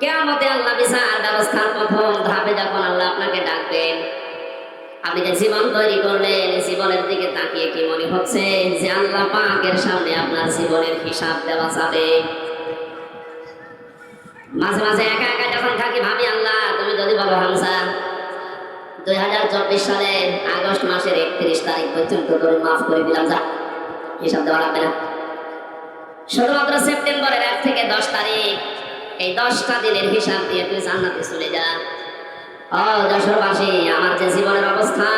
কেয়ামতে আল্লাহ বিচার ব্যবস্থার প্রথম ধাপে যখন আল্লাহ আপনাকে ডাকবেন, আপনি যে জীবন তৈরি করলেন জীবনের দিকে তাকিয়ে কি মনে হচ্ছে যে আল্লাহ পাকের সামনে আপনার জীবনের হিসাব দেওয়া যাবে? মাঝে মাঝে একা একা যখন থাকি, ভাবি, আল্লাহ, তুমি যদি বলো হামসা দুই হাজার চব্বিশ সালের আগস্ট মাসের একত্রিশ তারিখ পর্যন্ত তুমি মাফ করে দিলাম, যা, হিসাব দেওয়া লাগবে না। শুধুমাত্র সেপ্টেম্বরের এক থেকে দশ তারিখ এই দশটা দিনের হিসাব দিয়ে তুই জান্নাতে চলে যা। ও যশোরবাসী, আমার যে জীবনের অবস্থা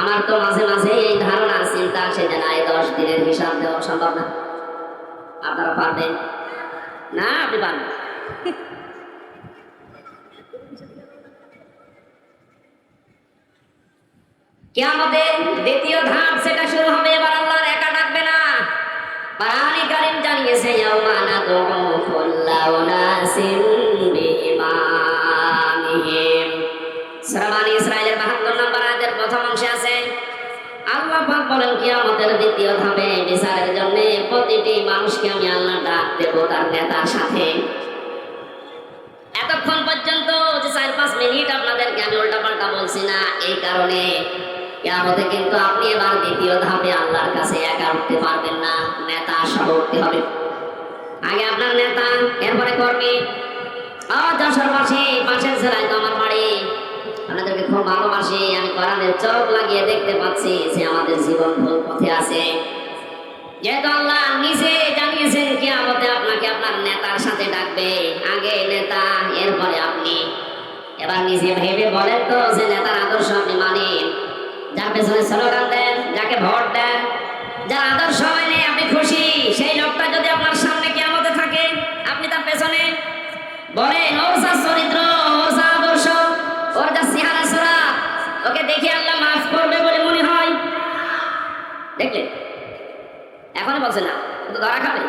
আমার তো মাঝে মাঝে এই ধারণা চিন্তা আসে যে না, এই দশ দিনের হিসাব দেওয়া সম্ভব না। আপনারা পারবেন? না, আপনি পারবেন কিয়ামতের দ্বিতীয় ধাপ, সেটা শুরু হবে এবার আল্লাহর একা ডাকবে না কোরআনে কারীম জানিয়েছে, ইয়াউমা নাদউ কুল্লা উনাসিন বিইমামিহিম সূরা বানী ইসরাঈলের 72 নম্বর আয়াতের প্রথম অংশে আছে, আল্লাহ পাক বলেন, কিয়ামতের দ্বিতীয় ধাপে বিচারের জন্য প্রতিটি মানুষকে আমি আল্লাহ ডাক দেব তার নেতার সাথে। এতক্ষণ পর্যন্ত চার পাঁচ মিনিট আপনাদেরকে আমি উল্টাপাল্টা বলছি না, এই কারণে কিন্তু আপনি এবার দ্বিতীয় ধাপে আল্লাহর কাছে একা উঠতে হবে। আগে আপনার নেতা, এরপরে কর্মী। আপনার নেতার সাথে ডাকবে। আগে নেতা, এরপরে আপনি। এবার নিজে ভেবে বলেন তো যে নেতার আদর্শ আপনি মানেন। যার পেছনে স্লোগান দেখলেন এখনই বলছে না ও তো ধরা খাবে।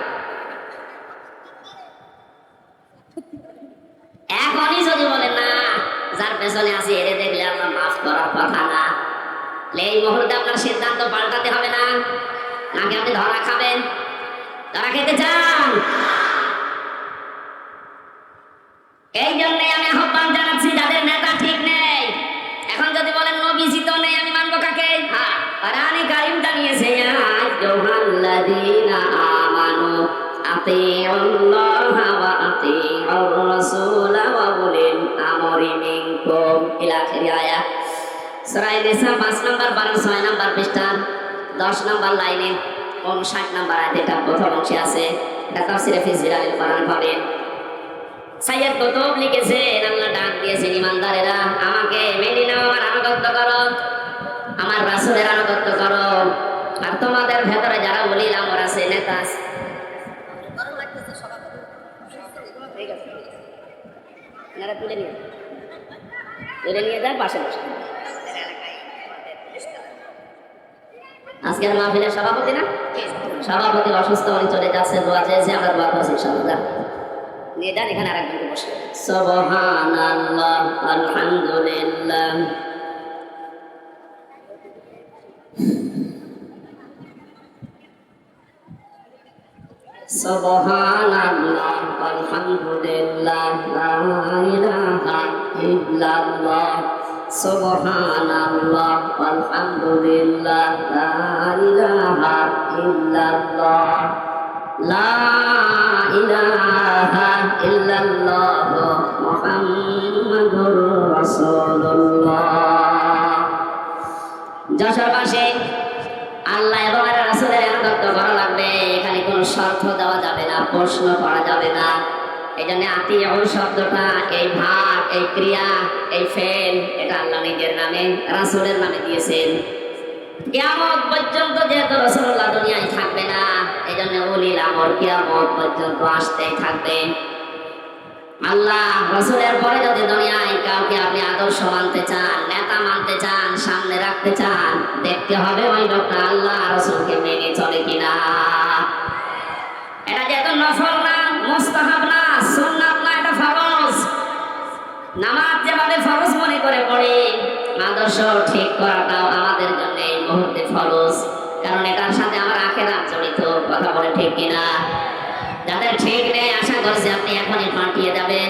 এখনই যদি বলে না, যার পেছনে আছি, এরে দেখলে আপনার মাফ করার কথা না। এই মুহূর্তে আপনার সিদ্ধান্ত পাল্টাতে হবে না। নাকি আপনি ধরা খাবেন? ধরা খেতে চান? এই জন্যই কোরআনে কারীম জানিয়েছে ইয়া আইয়ুহাল্লাযীনা আমানু আতিউল্লাহা ওয়া আতিউর রাসূলা ওয়া উলিল আমরি মিনকুম। ইলা আখির আয়াত, সূরা নিসা 5 নম্বর 12 6 নম্বর পৃষ্ঠা 10 নম্বর লাইনে 59 নম্বর আয়াতে এটা প্রথম অংশে আছে। এটা তাফসীরে ফি জিলালিল কোরআন পাবেন সাইয়দ কুতুব লিখেছেন আল্লাহ ডাক দিয়েছেন ইমানদারেরা, আমাকে মেনে নাও, আমার আনুগত্য করো। আমার রাসূলের আনুগত্য করো। আর তোমাদের ভেতরে যারা বলিল আমার আছে, নেতা পাশে আজকের মাহফিলের সভাপতি না? সভাপতি অসুস্থ উনি চলে যাচ্ছে, দোয়া চেয়েছে, আমরা দোয়া করছি এখানে আরেকজনকে বসে। আলহামদুলিল্লাহ। সুবহানাল্লাহ আলহামদুলিল্লাহ লা ইলাহা ইল্লাল্লাহ সুবহানাল্লাহ আলহামদুলিল্লাহ লা ইলাহা ইল্লাল্লাহ লা ইলাহা ইল্লাল্লাহ মুহাম্মাদুর রাসূলুল্লাহ যশোরবাসী আল্লাহ এবং রাসূলের আনুগত্য করা লাগবে, এখানে কোনো শর্ত দেওয়া প্রশ্ন করা যাবে না। এই জন্য আত্মীয় শব্দটা, এই ভাগ, এই ক্রিয়া, এই ফেল, এটা আল্লাহ নিজের নামে, রাসূলের নামে দিয়েছেন। পর্যন্ত যেহেতু রসুল্লাহ দুনিয়ায় থাকবে না এই জন্য উলিল আমর পর্যন্ত আসতেই থাকবে। আল্লাহ রসুলের পরে যদি দুনিয়ায় কাউকে আপনি আদর্শ মানতে চান, নেতা মানতে চান, সামনে রাখতে চান, দেখতে হবে ওই লোকটা আল্লাহ রসুলকে মেনে চলে কিনা। এটা যেহেতু নামাজ যেভাবে মনে করে পড়ে, আদর্শ ঠিক করাটাও আমাদের জন্য এই মুহূর্তে ফরজ। কারণ এটার সাথে আমার আখেরাত জড়িত, কথা বলে ঠিক কিনা? যাদের ঠিক নেই, আশা করছি আপনি এখনই পাঠিয়ে যাবেন